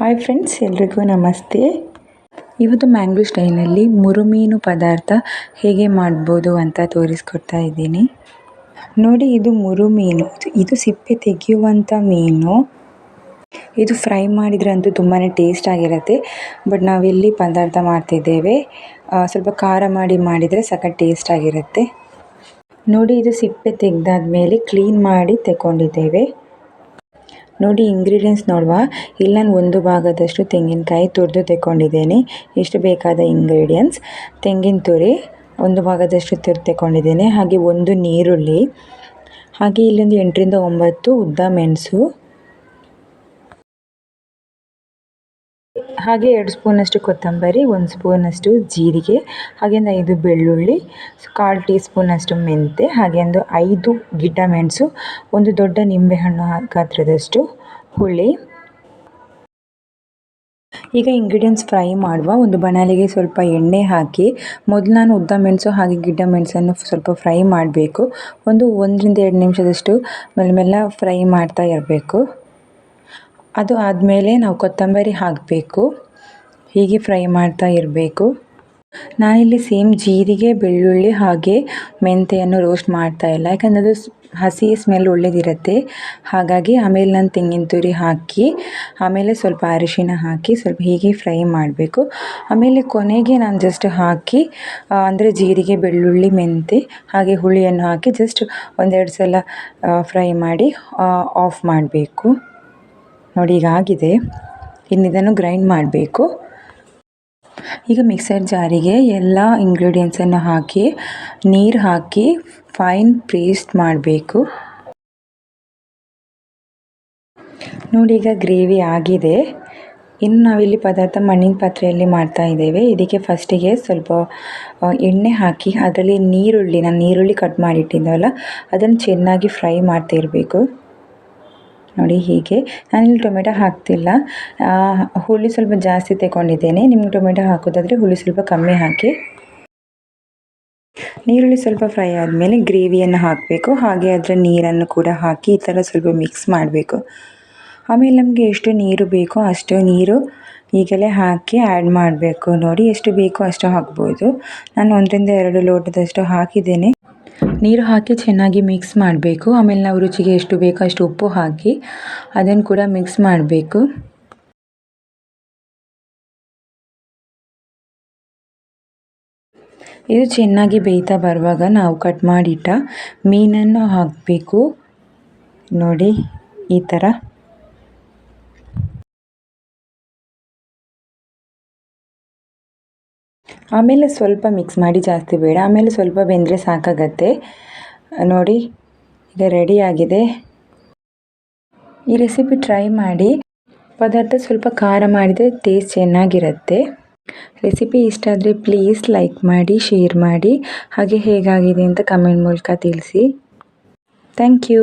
Hi friends ಎಲ್ರಿಗೂ ನಮಸ್ತೆ. ಇವತ್ತು ಮ್ಯಾಂಗ್ಳೂರ್ ಸ್ಟೈನಲ್ಲಿ ಮುರುಮೀನು ಪದಾರ್ಥ ಹೇಗೆ ಮಾಡ್ಬೋದು ಅಂತ ತೋರಿಸ್ಕೊಡ್ತಾ ಇದ್ದೀನಿ. ನೋಡಿ, ಇದು ಮುರುಮೀನು. ಇದು ಸಿಪ್ಪೆ ತೆಗೆಯುವಂಥ ಮೀನು. ಇದು ಫ್ರೈ ಮಾಡಿದರೆ ಅಂತೂ ತುಂಬಾ ಟೇಸ್ಟ್ ಆಗಿರುತ್ತೆ. ಬಟ್ ನಾವಿಲ್ಲಿ ಪದಾರ್ಥ ಮಾಡ್ತಿದ್ದೇವೆ. ಸ್ವಲ್ಪ ಖಾರ ಮಾಡಿ ಮಾಡಿದರೆ ಸಖತ್ ಟೇಸ್ಟ್ ಆಗಿರುತ್ತೆ. ನೋಡಿ, ಇದು ಸಿಪ್ಪೆ ತೆಗೆದಾದ್ಮೇಲೆ ಕ್ಲೀನ್ ಮಾಡಿ ತಗೊಂಡಿದ್ದೇವೆ ನೋಡಿ ಇಂಗ್ರೀಡಿಯೆಂಟ್ಸ್ ನೋಡುವ. ಇಲ್ಲಿ ನಾನು ಒಂದು ಭಾಗದಷ್ಟು ತೆಂಗಿನಕಾಯಿ ತುರಿದು ತೆಕ್ಕೊಂಡಿದ್ದೇನೆ. ಎಷ್ಟು ಬೇಕಾದ ಇಂಗ್ರೀಡಿಯೆಂಟ್ಸ್ ತೆಂಗಿನ ತುರಿ, ಒಂದು ಭಾಗದಷ್ಟು ತುರಿದು ತೆಕ್ಕೊಂಡಿದ್ದೇನೆ. ಹಾಗೆ ಒಂದು ನೀರುಳ್ಳಿ. ಹಾಗೆ ಇಲ್ಲೊಂದು ಎಂಟರಿಂದ ಒಂಬತ್ತು ಉದ್ದ ಮೆಣಸು. ಹಾಗೆ ಎರಡು ಸ್ಪೂನಷ್ಟು ಕೊತ್ತಂಬರಿ, ಒಂದು ಸ್ಪೂನಷ್ಟು ಜೀರಿಗೆ ಹಾಗೆ ಒಂದು ಐದು ಬೆಳ್ಳುಳ್ಳಿ, ಕಾಲು ಟೀ ಸ್ಪೂನಷ್ಟು ಮೆಂತೆ, ಹಾಗೆಂದು ಐದು ಗಿಡ್ಡ ಮೆಣಸು ಒಂದು ದೊಡ್ಡ ನಿಂಬೆಹಣ್ಣು ಗಾತ್ರದಷ್ಟು ಹುಳಿ. ಈಗ ಇಂಗ್ರೀಡಿಯೆಂಟ್ಸ್ ಫ್ರೈ ಮಾಡುವ ಒಂದು ಬಣಾಲಿಗೆ ಸ್ವಲ್ಪ ಎಣ್ಣೆ ಹಾಕಿ, ಮೊದಲು ನಾನು ಉದ್ದ ಮೆಣಸು ಹಾಗೆ ಗಿಡ್ಡ ಮೆಣಸನ್ನು ಸ್ವಲ್ಪ ಫ್ರೈ ಮಾಡಬೇಕು. ಒಂದು ಒಂದರಿಂದ ಎರಡು ನಿಮಿಷದಷ್ಟು ಮೆಲ್ಲ ಮೆಲ್ಲ ಫ್ರೈ ಮಾಡ್ತಾ ಇರಬೇಕು. ಅದು ಆದಮೇಲೆ ನಾವು ಕೊತ್ತಂಬರಿ ಹಾಕಬೇಕು. ಹೀಗೆ ಫ್ರೈ ಮಾಡ್ತಾ ಇರಬೇಕು. ನಾನಿಲ್ಲಿ ಸೇಮ್ ಜೀರಿಗೆ, ಬೆಳ್ಳುಳ್ಳಿ ಹಾಗೆ ಮೆಂತೆಯನ್ನು ರೋಸ್ಟ್ ಮಾಡ್ತಾ ಇಲ್ಲ. ಯಾಕಂದರೆ ಅದು ಹಸಿ ಸ್ಮೆಲ್ ಒಳ್ಳೆದಿರುತ್ತೆ. ಹಾಗಾಗಿ ಆಮೇಲೆ ನಾನು ತೆಂಗಿನ ತುರಿ ಹಾಕಿ, ಆಮೇಲೆ ಸ್ವಲ್ಪ ಅರಿಶಿನ ಹಾಕಿ ಸ್ವಲ್ಪ ಹೀಗೆ ಫ್ರೈ ಮಾಡಬೇಕು. ಆಮೇಲೆ ಕೊನೆಗೆ ನಾನು ಜಸ್ಟ್ ಹಾಕಿ ಅಂದರೆ ಜೀರಿಗೆ, ಬೆಳ್ಳುಳ್ಳಿ, ಮೆಂತೆ ಹಾಗೆ ಹುಳಿಯನ್ನು ಹಾಕಿ ಜಸ್ಟ್ ಒಂದೆರಡು ಸಲ ಫ್ರೈ ಮಾಡಿ ಆಫ್ ಮಾಡಬೇಕು. ನೋಡಿ, ಈಗ ಆಗಿದೆ. ಇನ್ನಿದನ್ನು ಗ್ರೈಂಡ್ ಮಾಡಬೇಕು. ಈಗ ಮಿಕ್ಸರ್ ಜಾರಿಗೆ ಎಲ್ಲ ಇಂಗ್ರೀಡಿಯೆಂಟ್ಸನ್ನು ಹಾಕಿ, ನೀರು ಹಾಕಿ ಫೈನ್ ಪೇಸ್ಟ್ ಮಾಡಬೇಕು. ನೋಡಿ, ಈಗ ಗ್ರೇವಿ ಆಗಿದೆ. ಇನ್ನು ನಾವಿಲ್ಲಿ ಪದಾರ್ಥ ಮಣ್ಣಿನ ಪಾತ್ರೆಯಲ್ಲಿ ಮಾಡ್ತಾ ಇದ್ದೇವೆ. ಇದಕ್ಕೆ ಫಸ್ಟಿಗೆ ಸ್ವಲ್ಪ ಎಣ್ಣೆ ಹಾಕಿ, ಅದರಲ್ಲಿ ನೀರುಳ್ಳಿ ನಾನು ನೀರುಳ್ಳಿ ಕಟ್ ಮಾಡಿಟ್ಟಿದ್ದೆವಲ್ಲ ಅದನ್ನು ಚೆನ್ನಾಗಿ ಫ್ರೈ ಮಾಡ್ತಾ ಇರಬೇಕು. ನೋಡಿ ಹೀಗೆ. ನಾನಿಲ್ಲಿ ಟೊಮೆಟೊ ಹಾಕ್ತಿಲ್ಲ. ಹುಳಿ ಸ್ವಲ್ಪ ಜಾಸ್ತಿ ತಗೊಂಡಿದ್ದೇನೆ. ನಿಮ್ಗೆ ಟೊಮೆಟೊ ಹಾಕೋದಾದರೆ ಹುಳಿ ಸ್ವಲ್ಪ ಕಮ್ಮಿ ಹಾಕಿ. ನೀರುಳ್ಳಿ ಸ್ವಲ್ಪ ಫ್ರೈ ಆದಮೇಲೆ ಗ್ರೇವಿಯನ್ನು ಹಾಕಬೇಕು. ಹಾಗೆ ಅದರ ನೀರನ್ನು ಕೂಡ ಹಾಕಿ ಈ ಥರ ಸ್ವಲ್ಪ ಮಿಕ್ಸ್ ಮಾಡಬೇಕು. ಆಮೇಲೆ ನಮಗೆ ಎಷ್ಟು ನೀರು ಬೇಕೋ ಅಷ್ಟು ನೀರು ಈಗಲೇ ಹಾಕಿ ಆ್ಯಡ್ ಮಾಡಬೇಕು. ನೋಡಿ ಎಷ್ಟು ಬೇಕೋ ಅಷ್ಟು ಹಾಕ್ಬೋದು. ನಾನು ಒಂದರಿಂದ ಎರಡು ಲೋಟದಷ್ಟು ಹಾಕಿದ್ದೇನೆ. ನೀರು ಹಾಕಿ ಚೆನ್ನಾಗಿ ಮಿಕ್ಸ್ ಮಾಡಬೇಕು. ಆಮೇಲೆ ನಾವು ರುಚಿಗೆ ಎಷ್ಟು ಬೇಕೋ ಅಷ್ಟು ಉಪ್ಪು ಹಾಕಿ ಅದನ್ನು ಕೂಡ ಮಿಕ್ಸ್ ಮಾಡಬೇಕು. ಇದು ಚೆನ್ನಾಗಿ ಬೇಯ್ತಾ ಬರುವಾಗ ನಾವು ಕಟ್ ಮಾಡಿಟ್ಟ ಮೀನನ್ನು ಹಾಕಬೇಕು. ನೋಡಿ, ಈ ಥರ ಆಮೇಲೆ ಸ್ವಲ್ಪ ಮಿಕ್ಸ್ ಮಾಡಿ ಜಾಸ್ತಿ ಬೇಡ. ಆಮೇಲೆ ಸ್ವಲ್ಪ ಬೆಂದರೆ ಸಾಕಾಗತ್ತೆ. ನೋಡಿ, ಈಗ ರೆಡಿಯಾಗಿದೆ ಈ ರೆಸಿಪಿ ಟ್ರೈ ಮಾಡಿ. ಪದಾರ್ಥ ಸ್ವಲ್ಪ ಖಾರ ಮಾಡಿದರೆ ಟೇಸ್ಟ್ ಚೆನ್ನಾಗಿರುತ್ತೆ. ರೆಸಿಪಿ ಇಷ್ಟ ಆದರೆ ಪ್ಲೀಸ್ ಲೈಕ್ ಮಾಡಿ ಶೇರ್ ಮಾಡಿ. ಹಾಗೆ ಹೇಗಾಗಿದೆ ಅಂತ ಕಮೆಂಟ್ ಮೂಲಕ ತಿಳಿಸಿ. Thank you